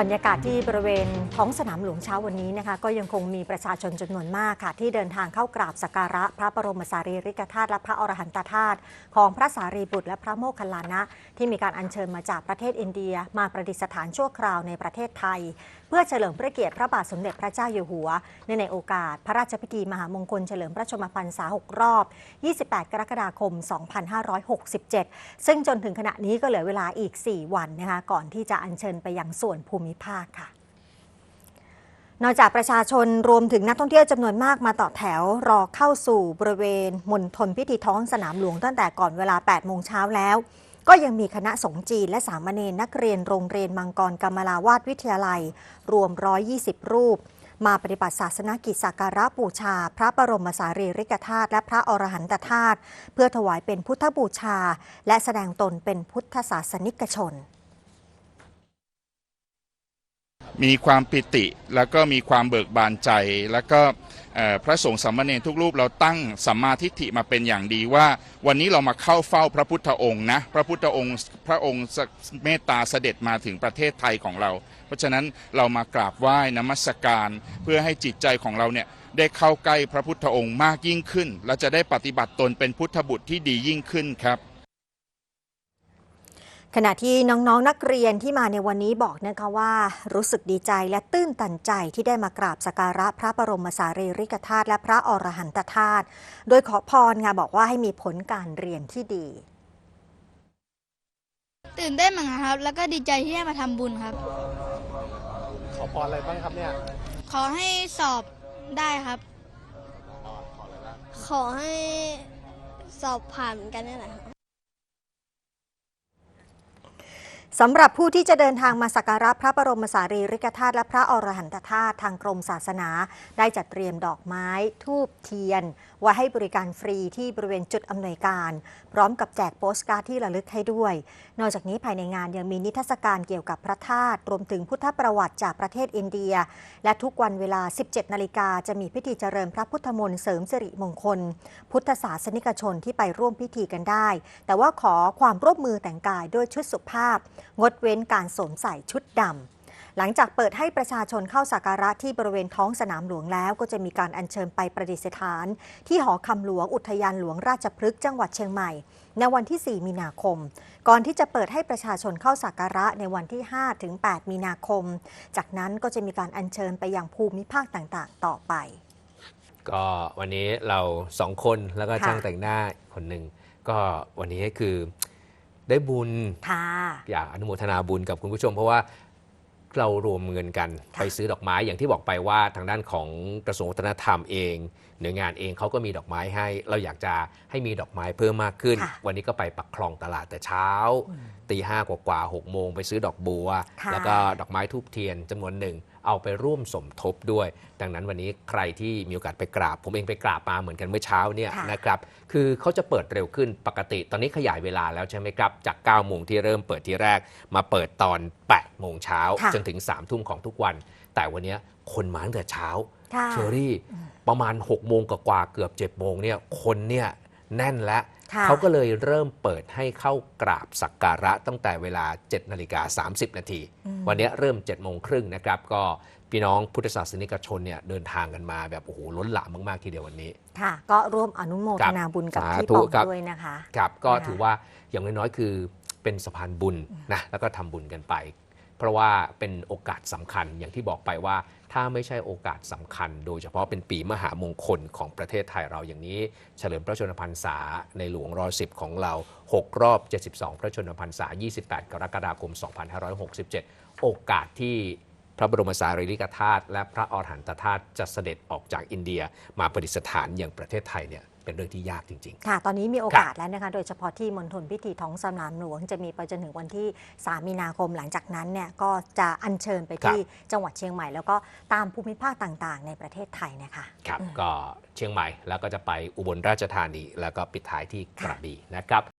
บรรยากาศที่บริเวณท้องสนามหลวงเช้าวันนี้นะคะก็ยังคงมีประชาชนจำนวนมากค่ะ ที่เดินทางเข้ากราบสักการะ พระบรมสารีริกธาตุและพระอรหันตธาตุของพระสารีบุตรและพระโมคคัลลานะ ที่มีการอัญเชิญมาจากประเทศอินเดีย มาประดิษฐานชั่วคราวในประเทศไทย เพื่อเฉลิมพระเกียรติพระบาทสมเด็จพระเจ้าอยู่หัวเนื่องในโอกาส พระราชพิธีมหามงคลเฉลิมพระชนมพรรษา 6 รอบ 28 กรกฎาคม 2567 ซึ่งจนถึงขณะนี้ก็เหลือเวลาอีก 4 วันนะคะก่อนที่จะอัญเชิญไปยังส่วนภูมิภาคค่ะนอกจากประชาชนรวมถึงนักท่องเที่ยวจำนวนมากมาต่อแถวรอเข้าสู่บริเวณมณฑลพิธีท้องสนามหลวงตั้งแต่ก่อนเวลา 8 โมงเช้าแล้ว ก็ยังมีคณะสงฆ์จีนและสามเณรนักเรียนโรงเรียนมังกรกรรมลาวาดวิทยาลัย รวม 120 รูป มาปฏิบัติศาสนกิจสักการะบูชา พระบรมสารีริกธาตุและพระอรหันตธาตุเพื่อถวายเป็นพุทธบูชา และแสดงตนเป็นพุทธศาสนิกชน มีความปิติแล้วก็มีความเบิกบานใจแล้วก็ พระสงฆ์สามเณรทุกรูปเราตั้งสัมมาทิฏฐิมาเป็นอย่างดีว่า วันนี้เรามาเข้าเฝ้าพระพุทธองค์นะพระพุทธองค์พระองค์เมตตาเสด็จมาถึงประเทศไทยของเรา เพราะฉะนั้นเรามากราบไหว้นมัสการ เพื่อให้จิตใจของเราเนี่ยได้เข้าใกล้พระพุทธองค์มากยิ่งขึ้น และจะได้ปฏิบัติตนเป็นพุทธบุตรที่ดียิ่งขึ้นครับ ขณะที่น้องๆนนักเรียนที่มาในวันนี้บอกนะคะว่ารู้สึกดีใจและตื้นตันใจที่ได้มากราบสักการะพระบรมสารีริกธาตุและพระอรหันตธาตุโดยขอพรค่ะบอกว่าให้มีผลการเรียนที่ดี ตื่นเต้นเหมือนกันครับ แล้วก็ดีใจที่ได้มาทำบุญครับ ขอพรอะไรบ้างครับเนี่ย ขอให้สอบได้ครับ ขอให้สอบผ่านเหมือนกันนี่แหละค่ะ สำหรับผู้ที่จะเดินทางมาสักการะพระบรมสารีริกธาตุและพระอรหันตธาตุทางกรมศาสนา ได้จัดเตรียมดอกไม้ ทูบเทียน ไว้ให้บริการฟรีที่บริเวณจุดอำนวยการ พร้อมกับแจกโปสการ์ดที่ระลึกให้ด้วย นอกจากนี้ภายในงานยังมีนิทรรศการเกี่ยวกับพระธาตุรวมถึงพุทธประวัติจากประเทศอินเดีย และทุกวันเวลา 17 นาฬิกาจะมีพิธีเจริญพระพุทธมนต์เสริมสิริมงคล พุทธศาสนิกชนที่ไปร่วมพิธีกันได้ แต่ว่าขอความร่วมมือแต่งกายด้วยชุดสุภาพงดเว้นการสวมใส่ชุดดำหลังจากเปิดให้ประชาชนเข้าสักการะที่บริเวณท้องสนามหลวงแล้ว ก็จะมีการอัญเชิญไปประดิษฐาน ที่หอคำหลวงอุทยานหลวงราชพฤกษ์จังหวัดเชียงใหม่ ในวันที่ 4 มีนาคม ก่อนที่จะเปิดให้ประชาชนเข้าสักการะในวันที่ 5 ถึง 8 มีนาคม จากนั้นก็จะมีการอัญเชิญไปยังภูมิภาคต่างๆ ต่อไป ก็วันนี้เราสองคนแล้วก็ช่างแต่งหน้าคนหนึ่งก็วันนี้คือ ได้บุญ ค่ะ อยากอนุโมทนาบุญกับคุณผู้ชม เพราะว่าเรารวมเงินกันค่ะไปซื้อดอกไม้อย่างที่บอกไปว่าทางด้านของกระทรวงวัฒนธรรมเอง หน่วยงานเองเขาก็มีดอกไม้ให้ เราอยากจะให้มีดอกไม้เพิ่มมากขึ้น ค่ะวันนี้ก็ไปปักคลองตลาดแต่เช้าตีห้ากว่าๆหกโมงไปซื้อดอกบัว ค่ะ แล้วก็ดอกไม้ทูบเทียนจำนวนหนึ่ง เอาไปร่วมสมทบด้วย ดังนั้นวันนี้ใครที่มีโอกาสไปกราบ ผมเองไปกราบมาเหมือนกันเมื่อเช้าเนี่ยค่ะนะครับ คือเขาจะเปิดเร็วขึ้นปกติ ตอนนี้ขยายเวลาแล้วใช่ไหมครับ จาก9โมงที่เริ่มเปิดที่แรก มาเปิดตอน8โมงเช้าค่ะจนถึง3ทุ่มของทุกวัน แต่วันนี้คนมาตั้งแต่เช้าค่ะเชอรี่ประมาณ6โมงกว่าๆเกือบ7โมงเนี่ยคนเนี่ย แน่นแล้วค่ะเขาก็เลยเริ่มเปิดให้เข้ากราบสักการะตั้งแต่เวลา 7 นาฬิกา 30 นาที วันนี้เริ่ม 7 โมงครึ่งนะครับ ก็พี่น้องพุทธศาสนิกชนเนี่ยเดินทางกันมาแบบโอ้โหล้นหลามมาก ๆ ทีเดียววันนี้ ค่ะ ก็ร่วมอนุโมทนาบุญกับสาพี่ธุปองครับด้วยนะคะครับก็นะคะถือว่าอย่างน้อยๆคือเป็นสะพานบุญนะแล้วก็ทำบุญกันไป เพราะว่าเป็นโอกาสสำคัญอย่างที่บอกไปว่า ถ้าไม่ใช่โอกาสสำคัญ โดยเฉพาะเป็นปีมหามงคลของประเทศไทยเราอย่างนี้ เฉลิมพระชนมพรรษาในหลวงรอสิบของเรา 6 รอบ 72 พระชนมพรรษา 28 กรกฎาคม 2567 โอกาสที่พระบรมสารีริกธาตุและพระอรหันตธาตุจะเสด็จออกจากอินเดียมาประดิษฐานอย่างประเทศไทยเนี่ย เป็นเรื่องที่ยากจริง ๆ ค่ะ ตอนนี้มีโอกาสแล้วนะคะ โดยเฉพาะที่มณฑลพิธีท้องสนามหลวง จะมีไปจนถึงวันที่ 3 มีนาคมหลังจากนั้นเนี่ยก็จะอัญเชิญไปที่จังหวัดเชียงใหม่ แล้วก็ตามภูมิภาคต่างๆ ในประเทศไทยนะคะครับอืมก็เชียงใหม่แล้วก็จะไปอุบลราชธานี แล้วก็ปิดท้ายที่กระบี่นะครับ